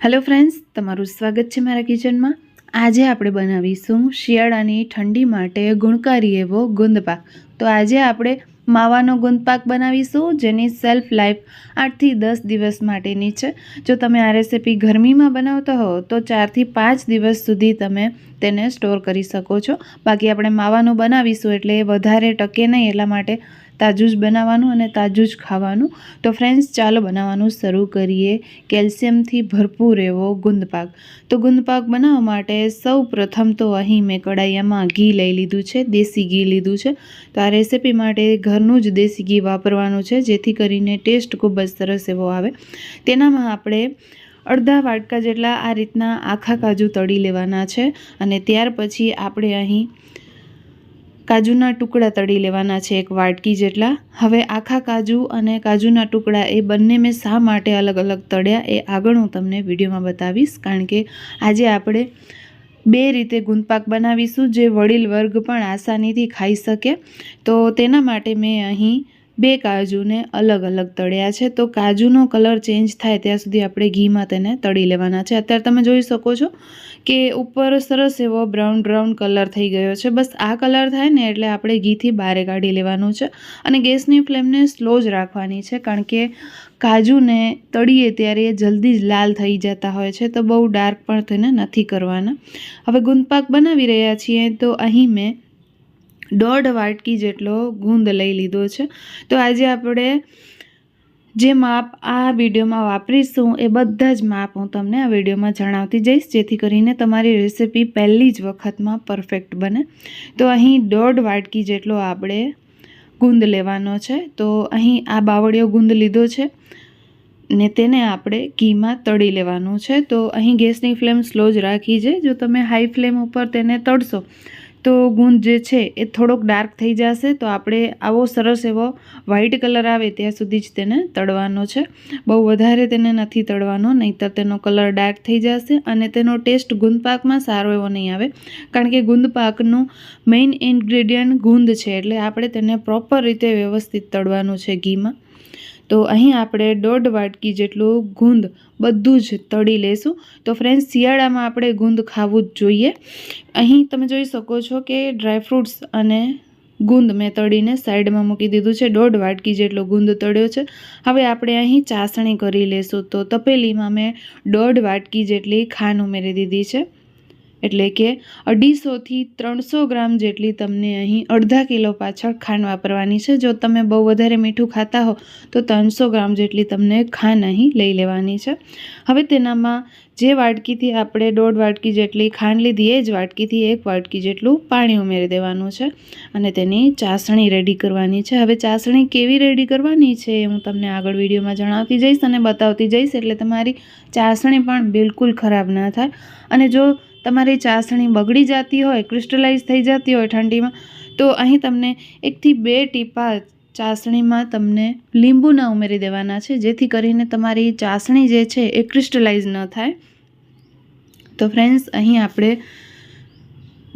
Hello friends તમારું સ્વાગત છે મારા કિચનમાં. આજે આપણે બનાવીશું શિયાળાની ઠંડી માટે ગુણકારી એવો ગુંદપાક. તો આજે આપણે માવાનો ગુંદપાક બનાવીશું, જેની સેલ્ફ લાઈફ આઠથી દસ દિવસ માટેની છે. જો તમે આ રેસીપી ગરમીમાં બનાવતા હો, તો ચારથી પાંચ દિવસ સુધી તમે તેને સ્ટોર કરી શકો છો. બાકી આપણે માવાનું બનાવીશું એટલે વધારે ટકે નહીં, એટલા માટે તાજું જ બનાવવાનું અને તાજું જ ખાવાનું. તો ફ્રેન્ડ્સ ચાલો બનાવવાનું શરૂ કરીએ. કેલ્શિયમથી ભરપૂર એવો ગુંદપાક. તો ગુંદપાક બનાવવા માટે સૌ પ્રથમ તો અહીં મેં કડાઈયામાં ઘી લઈ લીધું છે, દેશી ઘી લીધું છે. તો આ રેસીપી માટે ઘરનું જ દેશી ઘી વાપરવાનું છે, જેથી કરીને ટેસ્ટ ખૂબ જ સરસ એવો આવે. તેનામાં આપણે અડધા વાટકા જેટલા આ રીતના આખા કાજુ તળી લેવાના છે અને ત્યાર પછી આપણે અહીં કાજુના ટુકડા તળી લેવાના છે એક વાટકી જેટલા. હવે આખા કાજુ અને કાજુના ટુકડા એ બંને મેં શા માટે અલગ અલગ તળ્યા એ આગળ હું તમને વિડીયોમાં બતાવીશ. કારણ કે આજે આપણે બે રીતે ગુંદપાક બનાવીશું જે વડીલ વર્ગ પણ આસાનીથી ખાઈ શકે. તો તેના માટે મેં અહીં બે કાજુને અલગ અલગ તળ્યા છે. તો કાજુનો કલર ચેન્જ થાય ત્યાં સુધી આપણે ઘીમાં તેને તળી લેવાના છે. અત્યારે તમે જોઈ શકો છો કે ઉપર સરસ એવો બ્રાઉન બ્રાઉન કલર થઈ ગયો છે. બસ આ કલર થાય ને એટલે આપણે ઘીથી બહાર કાઢી લેવાનું છે અને ગેસની ફ્લેમને સ્લો જ રાખવાની છે. કારણ કે કાજુને તળીએ ત્યારે એ જલ્દી જ લાલ થઈ જતા હોય છે. તો બહુ ડાર્ક પણ તેને નથી કરવાના. હવે ગુંદપાક બનાવી રહ્યા છીએ તો અહીં મેં દોઢ વાટકી જેટલો ગુંદ લઈ લીધો છે. તો આજે આપણે જે માપ આ વિડીયોમાં વાપરીશું, એ બધા જ માપ હું તમને આ વિડીયોમાં જણાવતી જઈશ, જેથી કરીને તમારી રેસીપી પહેલી જ વખતમાં પરફેક્ટ બને. તો અહીં દોઢ વાટકી જેટલો આપણે ગુંદ લેવાનો છે. તો અહીં આ બાવળિયો ગુંદ લીધો છે ને તેને આપણે ઘીમાં તળી લેવાનું છે. તો અહીં ગેસની ફ્લેમ સ્લો જ રાખી છે. જો તમે હાઈ ફ્લેમ ઉપર તેને તળશો તો ગુંદ જે છે એ થોડોક ડાર્ક થઈ જશે, તો આપણે આવો સરસ એવો વ્હાઈટ કલર આવે ત્યાં સુધી જ તેને તળવાનો છે. બહુ વધારે તેને નથી તળવાનો, નહીંતર તેનો કલર ડાર્ક થઈ જશે અને તેનો ટેસ્ટ ગુંદપાકમાં સારો એવો નહીં આવે. કારણ કે ગુંદપાકનું મેઇન ઇન્ગ્રેડિયન્ટ ગુંદ છે, એટલે આપણે તેને પ્રોપર રીતે વ્યવસ્થિત તળવાનું છે ઘીમાં. તો અહીં આપણે દોઢ વાટકી જેટલું ગુંદ બધું જ તળી લેશું. તો ફ્રેન્ડ્સ શિયાળામાં આપણે ગુંદ ખાવું જ જોઈએ. અહીં તમે જોઈ શકો છો કે ડ્રાયફ્રૂટ્સ અને ગુંદ મેં તળીને સાઈડમાં મૂકી દીધું છે. દોઢ વાટકી જેટલો ગુંદ તળ્યો છે. હવે આપણે અહીં ચાસણી કરી લેશું. તો તપેલીમાં મેં દોઢ વાટકી જેટલી ખાંડ ઉમેરી દીધી છે. એટલે કે અઢીસોથી ત્રણસો ગ્રામ જેટલી તમને અહીં અડધા કિલો પાછળ ખાંડ વાપરવાની છે. જો તમે બહુ વધારે મીઠું ખાતા હો, તો ત્રણસો ગ્રામ જેટલી તમને ખાંડ અહીં લઈ લેવાની છે. હવે તેનામાં જે વાટકીથી આપણે દોઢ વાટકી જેટલી ખાંડ લીધી, એ જ વાટકીથી એક વાટકી જેટલું પાણી ઉમેરી દેવાનું છે અને તેની ચાસણી રેડી કરવાની છે. હવે ચાસણી કેવી રેડી કરવાની છે એ હું તમને આગળ વિડીયોમાં જણાવતી જઈશ અને બતાવતી જઈશ, એટલે તમારી ચાસણી પણ બિલકુલ ખરાબ ના થાય. અને જો તમારી ચાસણી બગડી જતી હોય ક્રિસ્ટલાઇઝ થઈ જતી હોય ઠંડીમાં, તો અહીં તમને એકથી બે ટીપા ચાસણીમાં તમને લીંબુના ઉમેરી દેવાના છે, જેથી કરીને તમારી ચાસણી જે છે એ ક્રિસ્ટલાઇઝ ન થાય. તો ફ્રેન્ડ્સ અહીં આપણે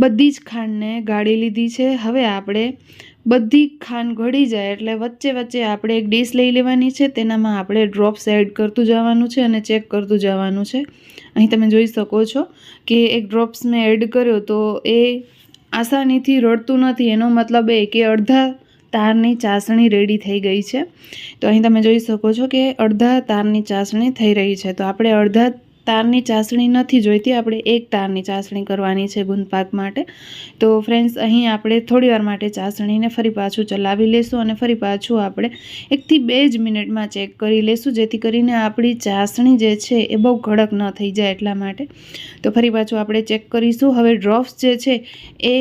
બધી જ ખાંડને ગાળી લીધી છે. હવે આપણે બધી ખાંડ ઘડી જાય એટલે વચ્ચે વચ્ચે આપણે એક ડીશ લઈ લેવાની છે. તેનામાં આપણે ડ્રોપ્સ એડ કરતું જવાનું છે અને ચેક કરતું જવાનું છે. અહીં તમે જોઈ શકો છો કે એક ડ્રોપ્સ મેં એડ કર્યો તો એ આસાનીથી રડતું નથી. એનો મતલબ એ કે અડધા તારની ચાસણી રેડી થઈ ગઈ છે. તો અહીં તમે જોઈ શકો છો કે અડધા તારની ચાસણી થઈ રહી છે. તો આપણે અડધા તારની ચાસણી નથી જોઈતી. આપણે એક તારની ચાસણી કરવાની છે ગુંદપાક માટે. તો ફ્રેન્ડ્સ અહીં આપણે થોડીવાર માટે ચાસણીને ફરી પાછું ચલાવી લેશું અને ફરી પાછું આપણે એકથી બે જ મિનિટમાં ચેક કરી લેશું, જેથી કરીને આપણી ચાસણી જે છે એ બહુ કડક ન થઈ જાય એટલા માટે. તો ફરી પાછું આપણે ચેક કરીશું. હવે ડ્રોપ્સ જે છે એ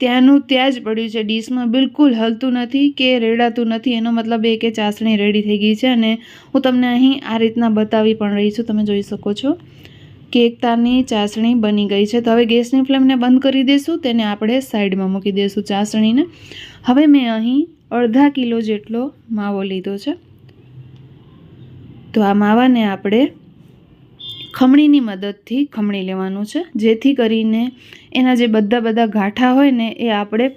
ત્યાંનું ત્યાં જ પડ્યું છે. ડીશમાં બિલકુલ હલતું નથી કે રેડાતું નથી. એનો મતલબ એ કે ચાસણી રેડી થઈ ગઈ છે અને હું તમને અહીં આ રીતના બતાવી પણ રહી છું. તમે જોઈ શકો છો કે એક ચાસણી બની ગઈ છે. તો હવે ગેસની ફ્લેમને બંધ કરી દઈશું તેને આપણે સાઈડમાં મૂકી દઈશું ચાસણીને. હવે મેં અહીં અડધા કિલો જેટલો માવો લીધો છે. તો આ માવાને આપણે ખમણીની મદદથી ખમણી લેવાનું છે. જેથી કરીને એના જે બધા બધા ગાંઠા હોય ને એ આપણે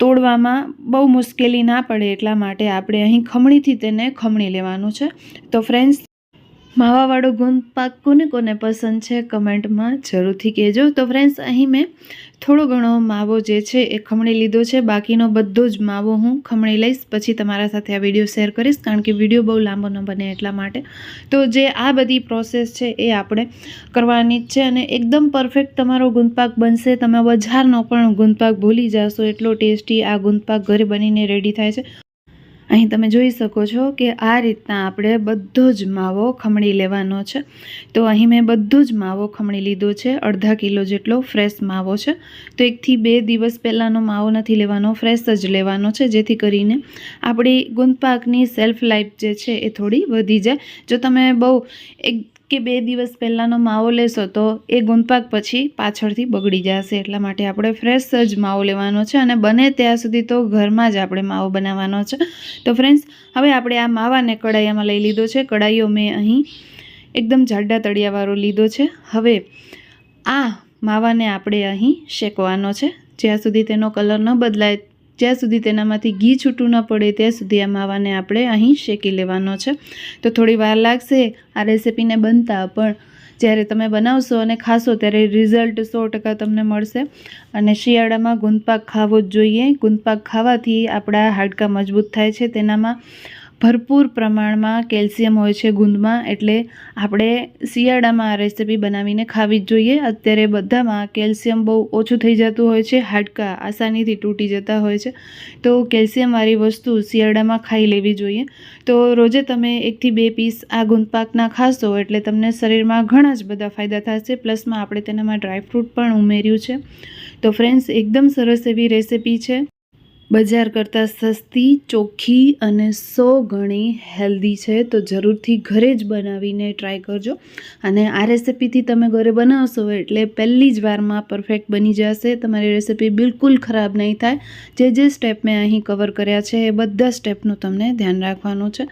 તોડવામાં બહુ મુશ્કેલી ના પડે એટલા માટે આપણે અહીં ખમણીથી તેને ખમણી લેવાનું છે. તો ફ્રેન્ડ્સ માવાવાળો ગુંદ પાક કોને કોને પસંદ છે કમેન્ટમાં જરૂરથી કહેજો. તો ફ્રેન્ડ્સ અહીં મેં થોડો ઘણો માવો જે છે એ ખમણી લીધો છે. બાકીનો બધો જ માવો હું ખમણી લઈશ. પછી તમારા સાથે આ વીડિયો શેર કરીશ, કારણ કે વીડિયો બહુ લાંબો ન બને એટલા માટે. તો જે આ બધી પ્રોસેસ છે એ આપણે કરવાની જ છે અને એકદમ પરફેક્ટ તમારો ગુંદપાક બનશે. તમે બજારનો પણ ગુંદપાક ભૂલી જશો. એટલો ટેસ્ટી આ ગુંદપાક ઘરે બનીને રેડી થાય છે. અહીં તમે જોઈ શકો છો કે આ રીતના આપણે બધો જ માવો ખમણી લેવાનો છે. તો અહીં મેં બધો જ માવો ખમણી લીધો છે. અડધા કિલો જેટલો ફ્રેશ માવો છે. તો એકથી બે દિવસ પહેલાંનો માવો નથી લેવાનો, ફ્રેશ જ લેવાનો છે. જેથી કરીને આપણી ગુંદપાકની સેલ્ફ લાઈફ જે છે એ થોડી વધી જાય. જો તમે બહુ એક કે બે દિવસ પહેલાંનો માવો લેશો તો એ ગુંદપાક પછી પાછળથી બગડી જશે. એટલા માટે આપણે ફ્રેશ જ માવો લેવાનો છે અને બને ત્યાં સુધી તો ઘરમાં જ આપણે માવો બનાવવાનો છે. તો ફ્રેન્ડ્સ હવે આપણે આ માવાને કડાઈયામાં લઈ લીધો છે. કડાઈઓ મેં અહીં એકદમ જાડા તળિયાવાળો લીધો છે. હવે આ માવાને આપણે અહીં શેકવાનો છે. જ્યાં સુધી તેનો કલર ન બદલાય જ્યાં સુધી તેનામાંથી ઘી છૂટું ન પડે, ત્યાં સુધી આ માવાને આપણે અહીં શેકી લેવાનો છે. તો થોડી વાર લાગશે આ રેસિપીને બનતા, પણ જ્યારે તમે બનાવશો અને ખાશો ત્યારે રિઝલ્ટ સો ટકા તમને મળશે. અને શિયાળામાં ગુંદપાક ખાવો જ જોઈએ. ગુંદપાક ખાવાથી આપણા હાડકાં મજબૂત થાય છે. તેનામાં ભરપૂર પ્રમાણમાં કેલ્શિયમ હોય છે ગુંદમાં, એટલે આપણે શિયાળામાં આ રેસીપી બનાવીને ખાવી જ જોઈએ. અત્યારે બધામાં કેલ્શિયમ બહુ ઓછું થઈ જતું હોય છે, હાડકાં આસાનીથી તૂટી જતા હોય છે. તો કેલ્શિયમવાળી વસ્તુ શિયાળામાં ખાઈ લેવી જોઈએ. તો રોજે તમે એકથી બે પીસ આ ગુંદપાકના ખાશો, એટલે તમને શરીરમાં ઘણા જ બધા ફાયદા થશે. પ્લસમાં આપણે તેનામાં ડ્રાયફ્રૂટ પણ ઉમેર્યું છે. તો ફ્રેન્ડ્સ, એકદમ સરસ એવી રેસીપી છે. બજાર કરતાં સસ્તી, ચોખ્ખી અને સો ગણી હેલ્ધી છે, તો જરૂરથી ઘરે જ બનાવીને ટ્રાય કરજો. અને આ રેસિપીથી તમે ઘરે બનાવશો એટલે પહેલી જ વારમાં પરફેક્ટ બની જશે. તમારી રેસિપી બિલકુલ ખરાબ નહીં થાય. જે જે સ્ટેપ મેં અહીં કવર કર્યા છે, એ બધા સ્ટેપનું તમને ધ્યાન રાખવાનું છે.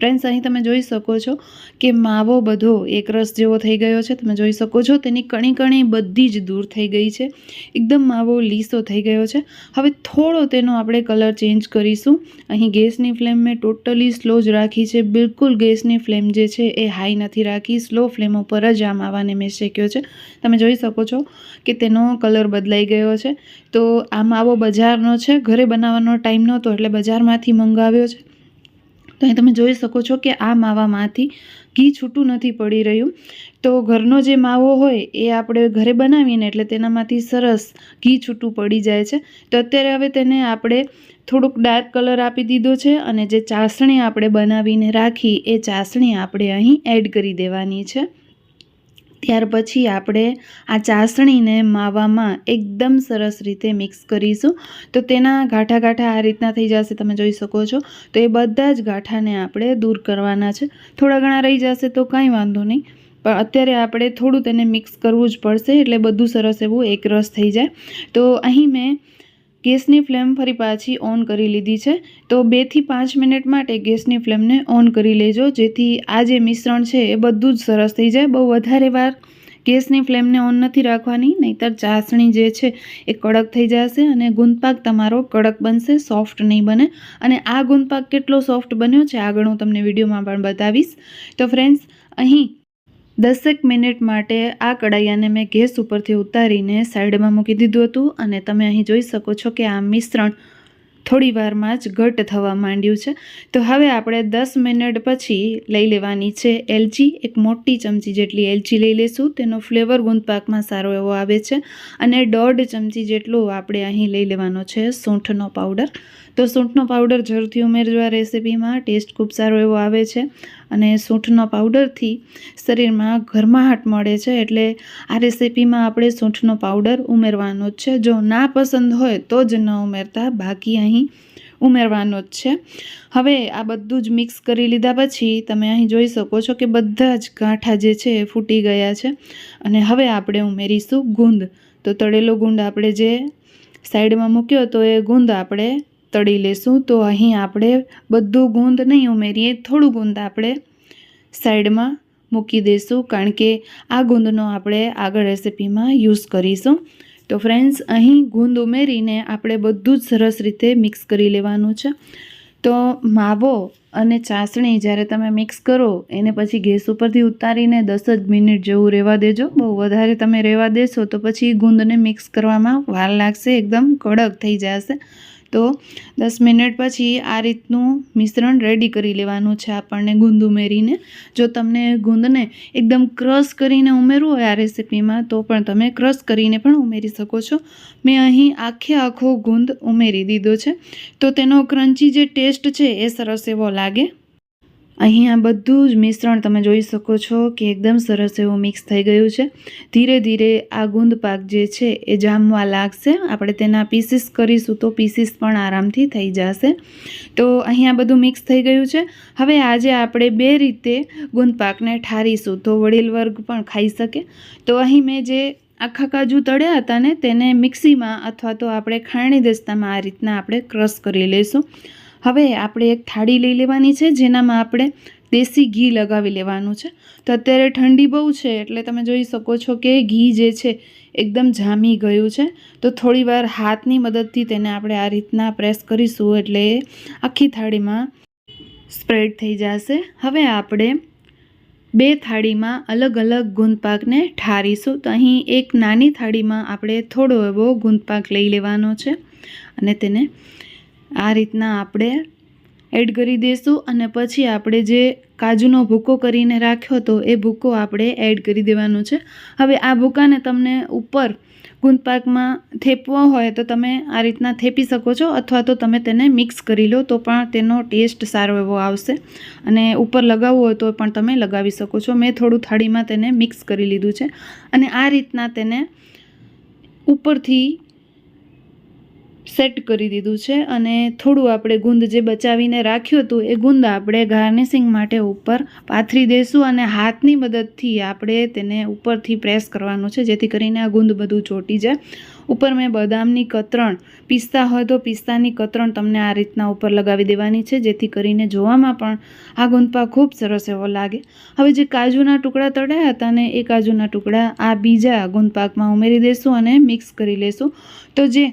ફ્રેન્ડ્સ અહીં તમે જોઈ શકો છો કે માવો બધો એકરસ જેવો થઈ ગયો છે. તમે જોઈ શકો છો તેની કણી કણી બધી જ દૂર થઈ ગઈ છે. એકદમ માવો લીસો થઈ ગયો છે. હવે થોડો તેનો આપણે કલર ચેન્જ કરીશું. અહીં ગેસની ફ્લેમ મેં ટોટલી સ્લો જ રાખી છે. બિલકુલ ગેસની ફ્લેમ જે છે એ હાઈ નથી રાખી. સ્લો ફ્લેમ ઉપર જ આ માવાને મેં શેક્યો છે. તમે જોઈ શકો છો કે તેનો કલર બદલાઈ ગયો છે. તો આ માવો બજારનો છે. ઘરે બનાવવાનો ટાઈમ નહોતો એટલે બજારમાંથી મંગાવ્યો છે. તો અહીં તમે જોઈ શકો છો કે આ માવામાંથી ઘી છૂટું નથી પડી રહ્યું. તો ઘરનો જે માવો હોય એ આપણે ઘરે બનાવીને એટલે તેનામાંથી સરસ ઘી છૂટું પડી જાય છે. તો અત્યારે હવે તેને આપણે થોડુંક ડાર્ક કલર આપી દીધો છે અને જે ચાસણી આપણે બનાવીને રાખી એ ચાસણી આપણે અહીં એડ કરી દેવાની છે. ત્યાર પછી આપણે આ ચાસણીને માવામાં એકદમ સરસ રીતે મિક્સ કરીશું. તો તેના ગાંઠા ગાંઠા આ રીતના થઈ જશે, તમે જોઈ શકો છો. તો એ બધા જ ગાંઠાને આપણે દૂર કરવાના છે. થોડા ઘણા રહી જશે તો કાંઈ વાંધો નહીં. પણ અત્યારે આપણે થોડું તેને મિક્સ કરવું જ પડશે એટલે બધું સરસ એવું એકરસ થઈ જાય. તો અહીં મેં ગેસની ફ્લેમ ફરી પાછી ઓન કરી લીધી છે. તો બેથી પાંચ મિનિટ માટે ગેસની ફ્લેમને ઓન કરી લેજો. જેથી આ જે મિશ્રણ છે એ બધું જ સરસ થઈ જાય. બહુ વધારે વાર ગેસની ફ્લેમને ઓન નથી રાખવાની, નહીંતર ચાસણી જે છે એ કડક થઈ જશે અને ગુંદપાક તમારો કડક બનશે, સોફ્ટ નહીં બને. અને આ ગુંદપાક કેટલો સોફ્ટ બન્યો છે, આગળ હું તમને વિડીયોમાં પણ બતાવીશ. તો ફ્રેન્ડ્સ અહીં દસેક મિનિટ માટે આ કડાઈયાને મેં ગેસ ઉપરથી ઉતારીને સાઈડમાં મૂકી દીધું હતું અને તમે અહીં જોઈ શકો છો કે આ મિશ્રણ થોડી વારમાં જ ઘટ થવા માંડ્યું છે. તો હવે આપણે દસ મિનિટ પછી લઈ લેવાની છે એલચી. એક મોટી ચમચી જેટલી એલચી લઈ લઈશું તેનો ફ્લેવર ગુંદપાકમાં સારો એવો આવે છે. અને દોઢ ચમચી જેટલો આપણે અહીં લઈ લેવાનો છે સૂંઠનો પાવડર. તો સૂંઠનો પાવડર જરૂરથી ઉમેરજો આ રેસીપીમાં. ટેસ્ટ ખૂબ સારો એવો આવે છે અને સૂંઠનો પાવડરથી શરીરમાં ગરમાહટ મળે છે એટલે આ રેસીપીમાં આપણે સૂંઠનો પાવડર ઉમેરવાનો જ છે. જો ના પસંદ હોય તો જ ન ઉમેરતા, બાકી અહીં ઉમેરવાનો જ છે. હવે આ બધું જ મિક્સ કરી લીધા પછી તમે અહીં જોઈ શકો છો કે બધા જ ગાંઠા જે છે એ ફૂટી ગયા છે અને હવે આપણે ઉમેરીશું ગુંદ. તો તળેલો ગુંદ આપણે જે સાઈડમાં મૂક્યો તો એ ગુંદ આપણે તળી લેશું. તો અહીં આપણે બધું ગુંદ નહીં ઉમેરીએ, થોડું ગુંદ આપણે સાઈડમાં મૂકી દઈશું કારણ કે આ ગુંદનો આપણે આગળ રેસીપીમાં યુઝ કરીશું. તો ફ્રેન્ડ્સ, અહીં ગુંદ ઉમેરીને આપણે બધું જ સરસ રીતે મિક્સ કરી લેવાનું છે. તો માવો અને ચાસણી જ્યારે તમે મિક્સ કરો, એને પછી ગેસ ઉપરથી ઉતારીને દસ જ મિનિટ જેવું રહેવા દેજો. બહુ વધારે તમે રહેવા દેશો તો પછી ગુંદને મિક્સ કરવામાં વાર લાગશે, એકદમ કડક થઈ જશે. તો દસ મિનિટ પછી આ રીતનું મિશ્રણ રેડી કરી લેવાનું છે આપણને ગુંદ ઉમેરીને જો તમને ગુંદને એકદમ ક્રશ કરીને ઉમેરવું હોય આ રેસીપીમાં તો પણ તમે ક્રશ કરીને પણ ઉમેરી શકો છો. મેં અહીં આખે આખો ગુંદ ઉમેરી દીધો છે. તો તેનો ક્રન્ચી જે ટેસ્ટ છે એ સરસ એવો લાગે. અહીં આ બધું જ મિશ્રણ તમે જોઈ શકો છો કે એકદમ સરસ એવું મિક્સ થઈ ગયું છે. ધીરે ધીરે આ ગુંદ પાક જે છે એ જામવા લાગશે. આપણે તેના પીસીસ કરીશું તો પીસીસ પણ આરામથી થઈ જશે. તો અહીં આ બધું મિક્સ થઈ ગયું છે. હવે આજે આપણે બે રીતે ગુંદ પાકને ઠારીશું તો વડીલ વર્ગ પણ ખાઈ શકે. તો અહીં મેં જે આખા કાજુ તળ્યા હતા ને તેને મિક્સીમાં અથવા તો આપણે ખાણી દસ્તામાં આ રીતના આપણે ક્રશ કરી લઈશું. હવે આપણે એક થાળી લઈ લેવાની છે, જેનામાં આપણે દેશી ઘી લગાવી લેવાનું છે. તો અત્યારે ઠંડી બહુ છે, એટલે તમે જોઈ શકો છો કે ઘી જે છે એકદમ જામી ગયું છે. તો થોડીવાર હાથની મદદથી તેને આપણે આ રીતના પ્રેસ કરીશું, એટલે આખી થાળીમાં સ્પ્રેડ થઈ જશે. હવે આપણે બે થાળીમાં અલગ અલગ ગુંદપાકને ઠારીશું. તો અહીં એક નાની થાળીમાં આપણે થોડો એવો ગુંદપાક લઈ લેવાનો છે અને તેને આ રીતના આપણે એડ કરી દઈશું અને પછી આપણે જે કાજુનો ભૂકો કરીને રાખ્યો હતો એ ભૂકો આપણે એડ કરી દેવાનો છે. હવે આ ભૂકાને તમને ઉપર ગુંદપાકમાં થેપવો હોય તો તમે આ રીતના થેપી શકો છો અથવા તો તમે તેને મિક્સ કરી લો તો પણ તેનો ટેસ્ટ સારો એવો આવશે. અને ઉપર લગાવવું હોય તો પણ તમે લગાવી શકો છો. મેં થોડું થાળીમાં તેને મિક્સ કરી લીધું છે. અને આ રીતના તેને ઉપરથી સેટ કરી દીધું છે અને થોડું આપણે ગુંદ જે બચાવીને રાખ્યું હતું, એ ગુંદ આપણે ગાર્નિશિંગ માટે ઉપર પાથરી દઈશું અને હાથની મદદથી આપણે તેને ઉપરથી પ્રેસ કરવાનું છે, જેથી કરીને આ ગુંદ બધું ચોટી જાય. ઉપર મેં બદામની કતરણ, પિસ્તા હોય તો પિસ્તાની કતરણ તમને આ રીતના ઉપર લગાવી દેવાની છે, જેથી કરીને જોવામાં પણ આ ગુંદપા ખૂબ સરસ એવો લાગે. હવે જે કાજુના ટુકડા તળ્યા હતા ને એ કાજુના ટુકડા આ બીજા ગુંદપાકમાં ઉમેરી દઈશું અને મિક્સ કરી લઈશું તો જે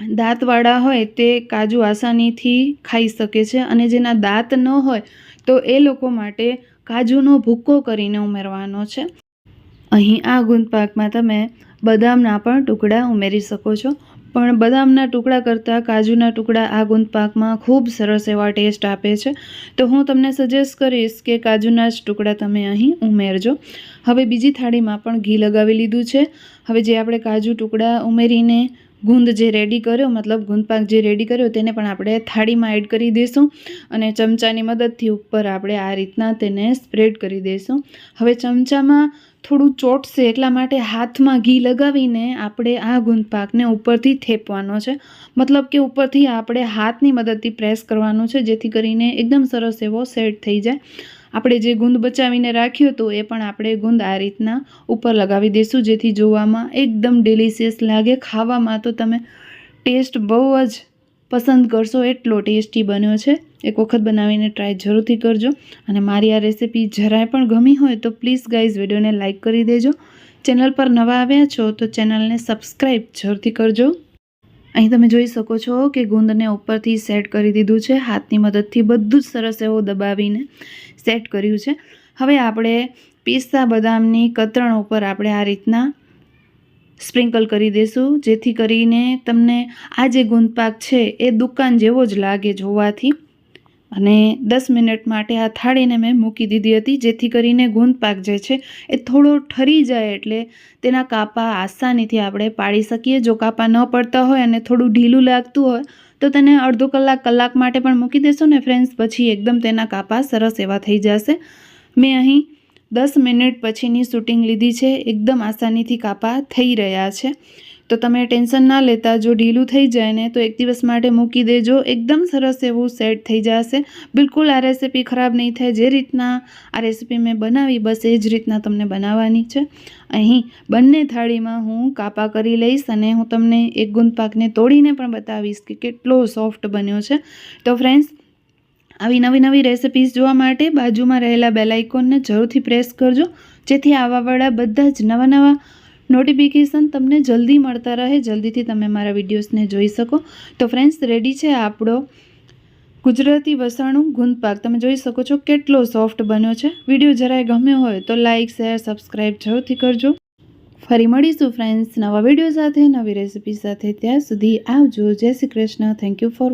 દાંતવાળા હોય તે કાજુ આસાનીથી ખાઈ શકે છે અને જેના દાંત ન હોય તો એ લોકો માટે કાજુનો ભૂક્કો કરીને ઉમેરવાનો છે. અહીં આ ગુંદપાકમાં તમે બદામના પણ ટુકડા ઉમેરી શકો છો. પણ બદામના ટુકડા કરતાં કાજુના ટુકડા આ ગુંદપાકમાં ખૂબ સરસ એવા ટેસ્ટ આપે છે. તો હું તમને સજેસ્ટ કરીશ કે કાજુના જ ટુકડા તમે અહીં ઉમેરજો. હવે બીજી થાળીમાં પણ ઘી લગાવી લીધું છે. હવે જે આપણે કાજુ ટુકડા ઉમેરીને ગુંદ જે રેડી કર્યો, મતલબ ગુંદપાક જે રેડી કર્યો તેને પણ આપણે થાળીમાં એડ કરી દઈશું અને ચમચાની મદદથી ઉપર આપણે આ રીતના તેને સ્પ્રેડ કરી દઈશું. હવે ચમચામાં થોડું ચોટશે એટલા માટે હાથમાં ઘી લગાવીને આપણે આ ગુંદપાકને ઉપરથી થેપવાનો છે. મતલબ કે ઉપરથી આપણે હાથની મદદથી પ્રેસ કરવાનું છે, જેથી કરીને એકદમ સરસ એવો સેટ થઈ જાય. આપણે જે ગુંદ બચાવીને રાખ્યો હતો એ પણ આપણે ગુંદ આ રીતના ઉપર લગાવી દઈશું જેથી જોવામાં એકદમ ડિલિશિયસ લાગે. ખાવામાં તો તમે ટેસ્ટ બહુ જ પસંદ કરશો, એટલો ટેસ્ટી બન્યો છે. એક વખત બનાવીને ટ્રાય જરૂરથી કરજો. અને મારી આ રેસીપી જરાય પણ ગમી હોય તો પ્લીઝ ગાઈઝ વિડીયોને લાઇક કરી દેજો. ચેનલ પર નવા આવ્યા છો તો ચેનલને સબસ્ક્રાઈબ જરૂરથી કરજો. અહીં તમે જોઈ શકો છો કે ગુંદને ઉપરથી સેટ કરી દીધું છે. હાથની મદદથી બધું જ સરસ એવો દબાવીને સેટ કર્યું છે. હવે આપણે પિસ્તા બદામની કતરણ ઉપર આપણે આ રીતના સ્પ્રિંકલ કરી દઈશું જેથી કરીને તમને આ જે ગુંદપાક છે એ દુકાન જેવો જ લાગે જોવાથી. અને દસ મિનિટ માટે આ થાળીને મેં મૂકી દીધી હતી, જેથી કરીને ગુંદપાક જે છે એ થોડો ઠરી જાય એટલે તેના કાપા આસાનીથી આપણે પાડી શકીએ. જો કાપા ન પડતા હોય અને થોડું ઢીલું લાગતું હોય તો તેને અડધો કલાક કલાક માટે પણ મૂકી દેશો ને ફ્રેન્ડ્સ પછી એકદમ તેના કાપા સરસ એવા થઈ જશે. મેં અહીં દસ મિનિટ પછીની શૂટિંગ લીધી છે. એકદમ આસાનીથી કાપા થઈ રહ્યા છે. તો તમે ટેન્શન ના લેતા જો ઢીલું થઈ જાય ને તો એક દિવસ માટે મૂકી દેજો. એકદમ સરસ એવું સેટ થઈ જશે. બિલકુલ આ રેસીપી ખરાબ નહીં થાય. જે રીતના આ રેસીપી મેં બનાવી, બસ એ જ રીતના તમને બનાવવાની છે. અહીં બંને થાળીમાં હું કાપા કરી લઈશ અને હું તમને એક ગુંદ પાકને તોડીને પણ બતાવીશ કે કેટલો સોફ્ટ બન્યો છે. તો ફ્રેન્ડ્સ આવી નવી નવી રેસિપીઝ જોવા માટે બાજુમાં રહેલા બેલાઇકોનને જરૂરથી પ્રેસ કરજો. જેથી આવાવાળા બધા જ નવા નવા નોટિફિકેશન તમને જલ્દી મળતા રહે. જલ્દીથી તમે મારા વિડીયોઝને જોઈ શકો. તો ફ્રેન્ડ્સ રેડી છે આપણો ગુજરાતી વસાણું ગુંદ તમે જોઈ શકો છો કેટલો સોફ્ટ બન્યો છે. વીડિયો જરાય ગમ્યો હોય તો લાઇક શેર સબસ્ક્રાઈબ જરૂરથી કરજો. ફરી મળીશું ફ્રેન્ડ્સ નવા વીડિયો સાથે, નવી રેસિપી સાથે. ત્યાં સુધી આવજો. Jai Shri Krishna. Thank you for